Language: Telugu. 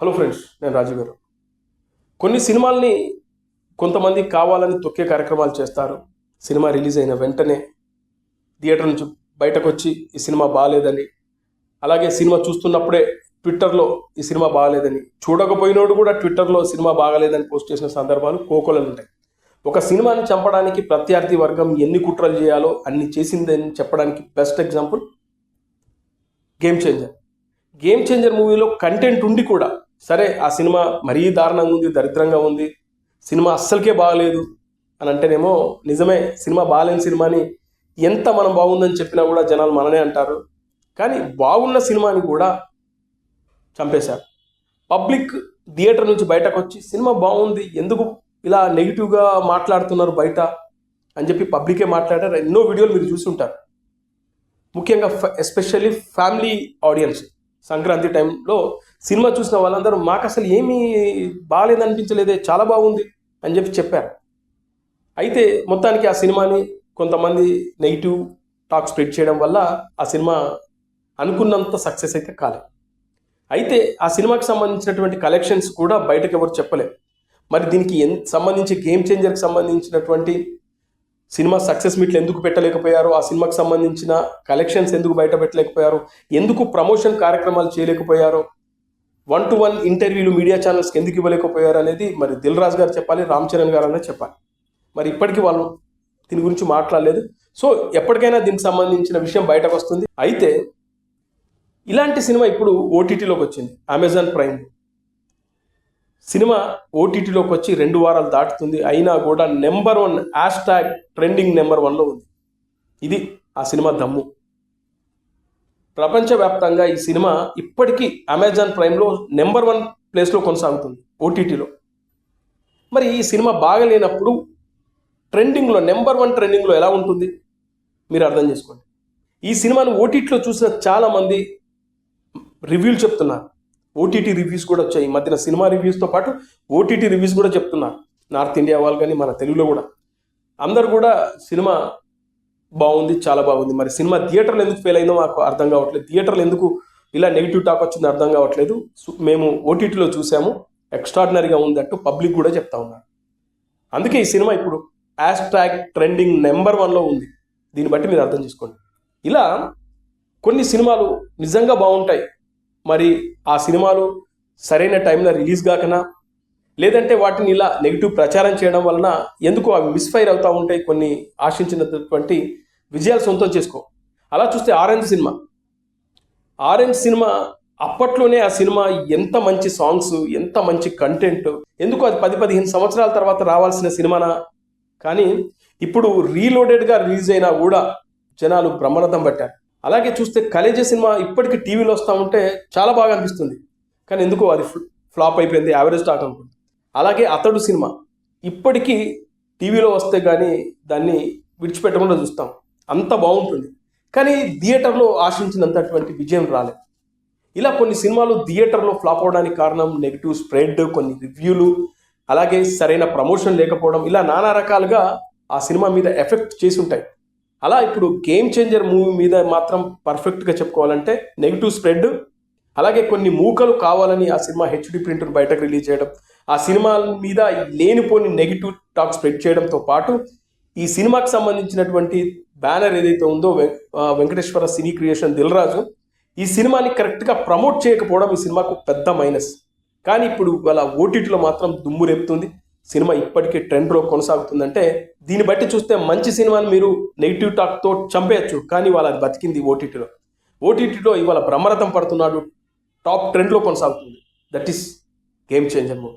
హలో ఫ్రెండ్స్ నేను రాజు గారు. కొన్ని సినిమాల్ని కొంతమంది కావాలని తొక్కే కార్యక్రమాలు చేస్తారు. సినిమా రిలీజ్ అయిన వెంటనే థియేటర్ నుంచి బయటకు వచ్చి ఈ సినిమా బాగాలేదని అలాగే సినిమా చూస్తున్నప్పుడే ట్విట్టర్లో ఈ సినిమా బాగాలేదని చూడకపోయినోడు కూడా ట్విట్టర్లో సినిమా బాగాలేదని పోస్ట్ చేసిన సందర్భాలు కోకొలలు ఉంటాయి. ఒక సినిమాని చంపడానికి ప్రత్యర్థి వర్గం ఎన్ని కుట్రలు చేయాలో అన్ని చేసిందని చెప్పడానికి best example game changer game changer మూవీలో కంటెంట్ ఉండి కూడా సరే ఆ సినిమా మరీ దారుణంగా ఉంది దరిద్రంగా ఉంది సినిమా అస్సలకే బాగలేదు అని అంటేనేమో నిజమే సినిమా బాగాలేని సినిమాని ఎంత మనం బాగుందని చెప్పినా కూడా జనాలు మననే అంటారు. కానీ బాగున్న సినిమాని కూడా చంపేశారు. పబ్లిక్ థియేటర్ నుంచి బయటకు వచ్చి సినిమా బాగుంది ఎందుకు ఇలా నెగిటివ్గా మాట్లాడుతున్నారు బయట? అని చెప్పి పబ్లికే మాట్లాడారు. ఎన్నో వీడియోలు మీరు చూసి ఉంటారు ముఖ్యంగా ఎస్పెషల్లీ ఫ్యామిలీ ఆడియన్స్ సంక్రాంతి టైంలో సినిమా చూసిన వాళ్ళందరూ మాకు అసలు ఏమీ బాగాలేదనిపించలేదే చాలా బాగుంది అని చెప్పి చెప్పారు. అయితే మొత్తానికి ఆ సినిమాని కొంతమంది నెగిటివ్ టాక్ స్ప్రెడ్ చేయడం వల్ల ఆ సినిమా అనుకున్నంత సక్సెస్ అయితే కాలేదు అయితే ఆ సినిమాకి సంబంధించినటువంటి కలెక్షన్స్ కూడా బయటకు ఎవరు చెప్పలేదు మరి దీనికి ఎన్ సంబంధించి గేమ్ చేంజర్కి సంబంధించినటువంటి సినిమా సక్సెస్ మీట్లు ఎందుకు పెట్టలేకపోయారు? ఆ సినిమాకి సంబంధించిన కలెక్షన్స్ ఎందుకు బయట పెట్టలేకపోయారు? ఎందుకు ప్రమోషన్ కార్యక్రమాలు చేయలేకపోయారు? వన్ టు వన్ ఇంటర్వ్యూలు మీడియా ఛానల్స్కి ఎందుకు ఇవ్వలేకపోయారు అనేది మరి దిల్ రాజు గారు చెప్పాలి రామ్ చరణ్ గారు అనేది చెప్పాలి. మరి ఇప్పటికీ వాళ్ళు దీని గురించి మాట్లాడలేదు. సో ఎప్పటికైనా దీనికి సంబంధించిన విషయం బయటకు వస్తుంది. అయితే ఇలాంటి సినిమా ఇప్పుడు ఓటీటీలోకి వచ్చింది అమెజాన్ ప్రైమ్. సినిమా ఓటీటీలోకి వచ్చి రెండు వారాలు దాటుతుంది. అయినా కూడా number one hashtag trending number వన్లో ఉంది. ఇది ఆ సినిమా దమ్ము. ప్రపంచవ్యాప్తంగా ఈ సినిమా ఇప్పటికీ అమెజాన్ ప్రైమ్లో నెంబర్ వన్ ప్లేస్లో కొనసాగుతుంది ఓటీటీలో మరి ఈ సినిమా బాగలేనప్పుడు ట్రెండింగ్లో నెంబర్ వన్ ట్రెండింగ్లో ఎలా ఉంటుంది? మీరు అర్థం చేసుకోండి. ఈ సినిమాను ఓటీటీలో చూసిన చాలామంది రివ్యూలు చెప్తున్నారు. ఓటీటీ రివ్యూస్ కూడా వచ్చాయి. ఈ మధ్యన సినిమా రివ్యూస్తో పాటు ఓటీటీ రివ్యూస్ కూడా చెప్తున్నారు. నార్త్ ఇండియా వాళ్ళు కానీ మన తెలుగులో కూడా. అందరు కూడా సినిమా బాగుంది చాలా బాగుంది. మరి సినిమా థియేటర్లు ఎందుకు ఫెయిల్ అయిందో మాకు అర్థం కావట్లేదు. థియేటర్లు ఎందుకు ఇలా నెగిటివ్ టాక్ వచ్చిందో అర్థం కావట్లేదు. మేము ఓటీటీలో చూసాము. ఎక్స్ట్రాడినరీగా ఉంది అంటూ పబ్లిక్ కూడా చెప్తా ఉన్నారు. అందుకే ఈ సినిమా ఇప్పుడు హ్యాష్ ట్యాగ్ ట్రెండింగ్ నెంబర్ వన్లో ఉంది. దీన్ని బట్టి మీరు అర్థం చేసుకోండి. ఇలా కొన్ని సినిమాలు నిజంగా బాగుంటాయి. మరి ఆ సినిమాలు సరైన టైంలో రిలీజ్ కాకనా? లేదంటే వాటిని ఇలా నెగిటివ్ ప్రచారం చేయడం వలన ఎందుకు అవి మిస్ఫైర్ అవుతూ ఉంటాయి? కొన్ని ఆశించినటువంటి విజయాలు సొంతం చేసుకో. అలా చూస్తే ఆరెంజ్ సినిమా. ఆరెంజ్ సినిమా అప్పట్లోనే ఆ సినిమా ఎంత మంచి సాంగ్స్ ఎంత మంచి కంటెంట్ ఎందుకు అది పది పదిహేను సంవత్సరాల తర్వాత రావాల్సిన సినిమానా? కానీ ఇప్పుడు రీలోడెడ్గా రిలీజ్ అయినా కూడా జనాలు బ్రహ్మరథం పట్టారు. అలాగే చూస్తే కలేజ సినిమా ఇప్పటికీ టీవీలో వస్తూ ఉంటే చాలా బాగా అనిపిస్తుంది. కానీ ఎందుకో అది ఫ్ల- ఫ్లాప్ అయిపోయింది యావరేజ్ టాక్ అనుకుంది అలాగే అతడు సినిమా. ఇప్పటికీ టీవీలో వస్తే కానీ దాన్ని విడిచిపెట్టకుండా చూస్తాం. అంత బాగుంటుంది. కానీ థియేటర్లో ఆశించినంతటువంటి విజయం రాలేదు. ఇలా కొన్ని సినిమాలు థియేటర్లో ఫ్లాప్ అవడానికి కారణం నెగిటివ్ స్ప్రెడ్ కొన్ని రివ్యూలు అలాగే సరైన ప్రమోషన్ లేకపోవడం ఇలా నానా రకాలుగా ఆ సినిమా మీద ఎఫెక్ట్ చేసి ఉంటాయి. అలా ఇప్పుడు గేమ్ చేంజర్ మూవీ మీద మాత్రం పర్ఫెక్ట్గా చెప్పుకోవాలంటే నెగిటివ్ స్ప్రెడ్ అలాగే కొన్ని మూకలు కావాలని ఆ సినిమా హెచ్డి ప్రింట్ను బయటకు రిలీజ్ చేయడం ఆ సినిమా మీద లేనిపోని నెగిటివ్ టాక్ స్ప్రెడ్ చేయడంతో పాటు ఈ సినిమాకి సంబంధించినటువంటి బ్యానర్ ఏదైతే ఉందో వెం- వెంకటేశ్వర సినీ క్రియేషన్ దిల్రాజు ఈ సినిమాని కరెక్ట్గా ప్రమోట్ చేయకపోవడం ఈ సినిమాకు పెద్ద మైనస్. కానీ ఇప్పుడు వాళ్ళ ఓటీటీలో మాత్రం దుమ్ము రేపుతుంది. సినిమా ఇప్పటికీ ట్రెండ్లో కొనసాగుతుందంటే దీన్ని బట్టి చూస్తే మంచి సినిమాని మీరు నెగిటివ్ టాక్తో చంపేయచ్చు. కానీ వాళ్ళ అది బతికింది ఓటీటీలో. ఓటీటీలో ఇవాళ బ్రహ్మరథం పడుతున్నాడు టాప్ ట్రెండ్లో కొనసాగుతుంది. That is game changer movie.